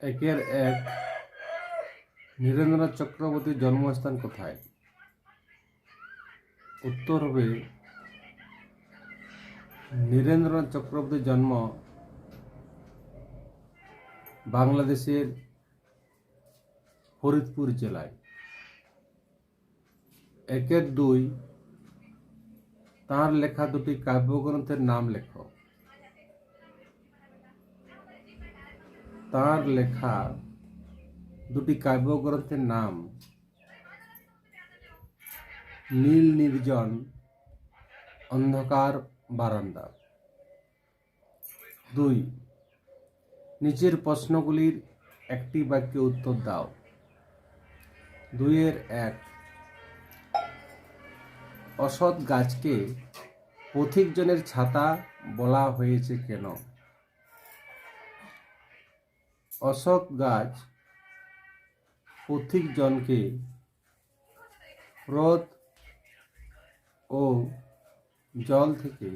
একের এক। নীরেন্দ্রনাথ চক্রবর্তীর জন্মস্থান কোথায়? উত্তর হবে নীরেন্দ্রনাথ চক্রবর্তীর জন্ম বাংলাদেশের ফরিদপুর জেলায়। একের দুই, তাঁর লেখা দুটি কাব্যগ্রন্থের নাম লেখো। তাঁর লেখা দুটি কাব্যগ্রন্থের নাম নীল নির্জন, অন্ধকার বারান্দা। দুই, নিচের প্রশ্নগুলির একটি বাক্যে উত্তর দাও। দুইয়ের এক, অসৎ গাছকে পথিকজনের ছাতা বলা হয়েছে কেন? অসৎ গাছ পথিকজনকে রোদ ও জল থেকে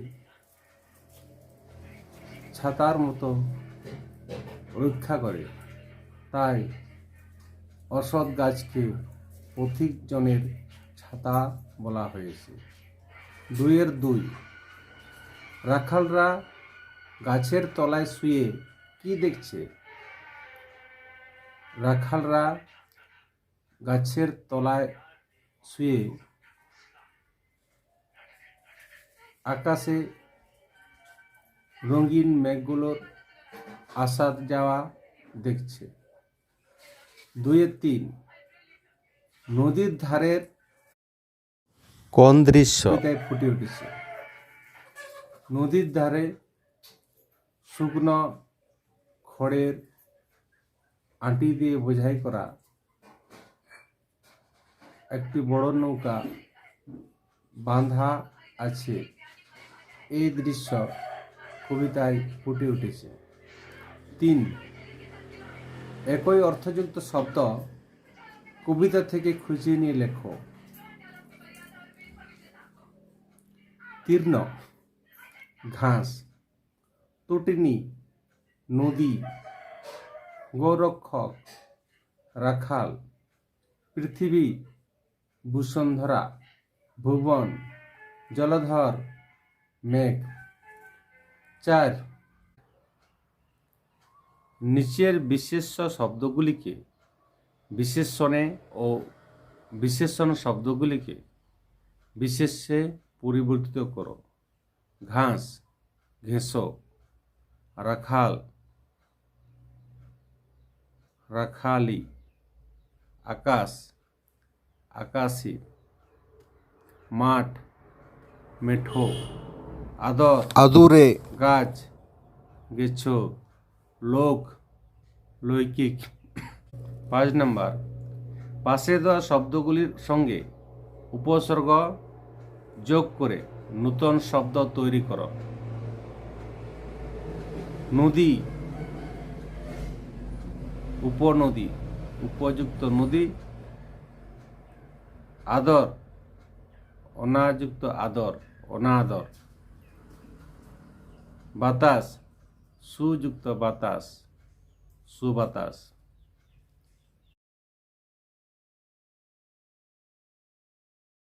ছাতার মতো রক্ষা করে। তাই অসৎ গাছকে পথিকজনের ছাতা বলা হয়েছে। দুইয়ের দুই। রাখালরা গাছের তলায় শুয়ে কি দেখছে? রাখালরা গাছের তলায় শুয়ে আকাশে রঙিন মেঘগুলোর আসা যাওয়া দেখছে। দুইয়ের তিন নদীর ধারের কোন দৃশ্য? ফুটে উঠেছে। নদীর ধারে শুকনো খড়ের আঁটি দিয়ে বোঝাই করা। একটি বড় নৌকা বাঁধা আছে। এই দৃশ্য কবিতায় ফুটে উঠেছে। তিন, একই অর্থযুক্ত শব্দ কবিতা থেকে খুঁজে নিয়ে লেখো। তীর্ণ, ঘাস, তটিনী, নদী গৌরক্ষক, রাখাল, পৃথিবী ভূষণধরা ভুবন, জলধর, মেঘ। চার। নিচের বিশেষ্য শব্দগুলিকে বিশেষণে ও বিশেষণ শব্দগুলিকে বিশেষে পরিবর্তিত করো। ঘাস, ঘেঁষো, রাখাল রাখালি আকাশ আকাশী মাঠ মেঠো আদর আদুরে গাছ গেছ লোক লৈকিক। পাঁচ নাম্বার পাশে দেওয়া শব্দগুলির সঙ্গে উপসর্গ যোগ করে নূতন শব্দ তৈরি করো। নদী উপনদী উপযুক্ত নদী আদর অনাযুক্ত আদর অনাদর। বাতাস সুযুক্ত বাতাস সুবাতাস।